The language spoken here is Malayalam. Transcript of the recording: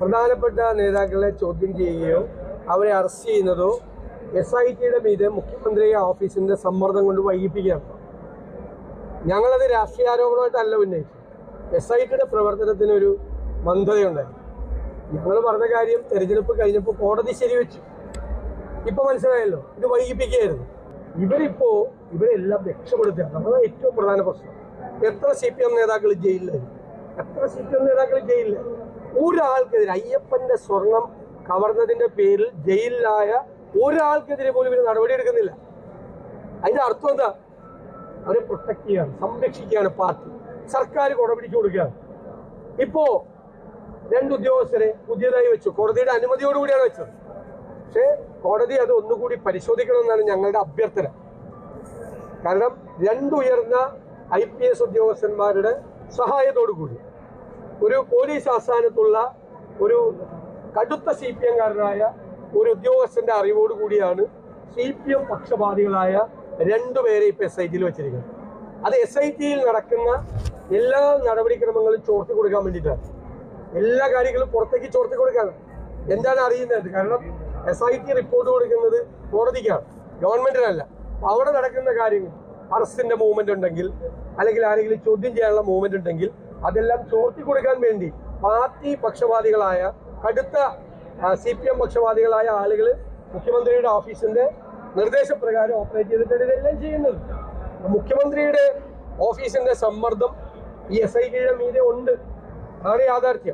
പ്രധാനപ്പെട്ട നേതാക്കളെ ചോദ്യം ചെയ്യുകയോ അവരെ അറസ്റ്റ് ചെയ്യുന്നതോ എസ് ഐ ടിയുടെ മീതെ മുഖ്യമന്ത്രി ഓഫീസിന്റെ സമ്മർദ്ദം കൊണ്ട് വൈകിപ്പിക്കുകയാണ്. ഞങ്ങളത് രാഷ്ട്രീയ ആരോപണമായിട്ടല്ല ഉന്നയിച്ചു എസ് ഐ ടിയുടെ പ്രവർത്തനത്തിനൊരു മന്ദതയുണ്ടായി. ഞങ്ങൾ പറഞ്ഞ കാര്യം തെരഞ്ഞെടുപ്പ് കഴിഞ്ഞപ്പോൾ കോടതി ശരിവെച്ചു. ഇപ്പൊ മനസ്സിലായല്ലോ ഇത് വൈകിപ്പിക്കുകയായിരുന്നു. ഇവരിപ്പോ ഇവരെല്ലാം രക്ഷപ്പെടുത്തുകയാണ് അതാണ് ഏറ്റവും പ്രധാന പ്രശ്നം. എത്ര സി പി എം നേതാക്കൾ ജയിലിലായി? എത്ര സി പി എം നേതാക്കൾ ജയിലിലായി? ഒരാൾക്കെതിരെ അയ്യപ്പന്റെ സ്വർണം കവർന്നതിന്റെ പേരിൽ ജയിലിലായ ഒരാൾക്കെതിരെ പോലും ഇവർ നടപടിയെടുക്കുന്നില്ല അതിന്റെ അർത്ഥം എന്താ? അവരെ പ്രൊട്ടക്ട് ചെയ്യാണ് സംരക്ഷിക്കുകയാണ് പാർട്ടി. സർക്കാർ കുട പിടിച്ചു കൊടുക്കുകയാണ്. ഇപ്പോ രണ്ട് ഉദ്യോഗസ്ഥരെ പുതിയതായി വെച്ചു. കോടതിയുടെ അനുമതിയോടുകൂടിയാണ് വെച്ചത്. പക്ഷേ കോടതി അത് ഒന്നുകൂടി പരിശോധിക്കണമെന്നാണ് ഞങ്ങളുടെ അഭ്യർത്ഥന. കാരണം രണ്ടുയർന്ന ഐ പി എസ് ഉദ്യോഗസ്ഥന്മാരുടെ സഹായത്തോടു കൂടി ഒരു പോലീസ് ആസ്ഥാനത്തുള്ള ഒരു കടുത്ത സി പി എംകാരനായ ഒരു ഉദ്യോഗസ്ഥന്റെ അറിവോട് കൂടിയാണ് സി പി എം പക്ഷപാതികളായ രണ്ടുപേരെ ഇപ്പൊ എസ് ഐ ടിയിൽ വെച്ചിരിക്കുന്നത്. അത് എസ് ഐ ടിയിൽ നടക്കുന്ന എല്ലാ നടപടിക്രമങ്ങളും ചോർത്തി കൊടുക്കാൻ വേണ്ടിയിട്ടാണ്. എല്ലാ കാര്യങ്ങളും പുറത്തേക്ക് ചോർത്തി കൊടുക്കാണ്. എന്താണ് അറിയുന്നത്? കാരണം എസ് ഐ ടി റിപ്പോർട്ട് കൊടുക്കുന്നത് കോടതിക്കാണ്. ഗവൺമെന്റിനല്ല. അവിടെ നടക്കുന്ന കാര്യങ്ങൾ. അറസ്റ്റിന്റെ മൂവ്മെന്റ് ഉണ്ടെങ്കിൽ അല്ലെങ്കിൽ ആരെങ്കിലും ചോദ്യം ചെയ്യാനുള്ള മൂവ്മെന്റ് ഉണ്ടെങ്കിൽ അതെല്ലാം ചോർത്തി കൊടുക്കാൻ വേണ്ടി പാർട്ടി പക്ഷപാതികളായ കടുത്ത സി പി എം പക്ഷപാതികളായ ആളുകൾ മുഖ്യമന്ത്രിയുടെ ഓഫീസിന്റെ നിർദ്ദേശപ്രകാരം ഓപ്പറേറ്റ് ചെയ്തിട്ടാണ് ഇതെല്ലാം ചെയ്യുന്നത്. മുഖ്യമന്ത്രിയുടെ ഓഫീസിന്റെ സമ്മർദ്ദം ഈ എസ് ഐ കീഴ മീതെ ഉണ്ട്. അതാണ് യാഥാർത്ഥ്യം.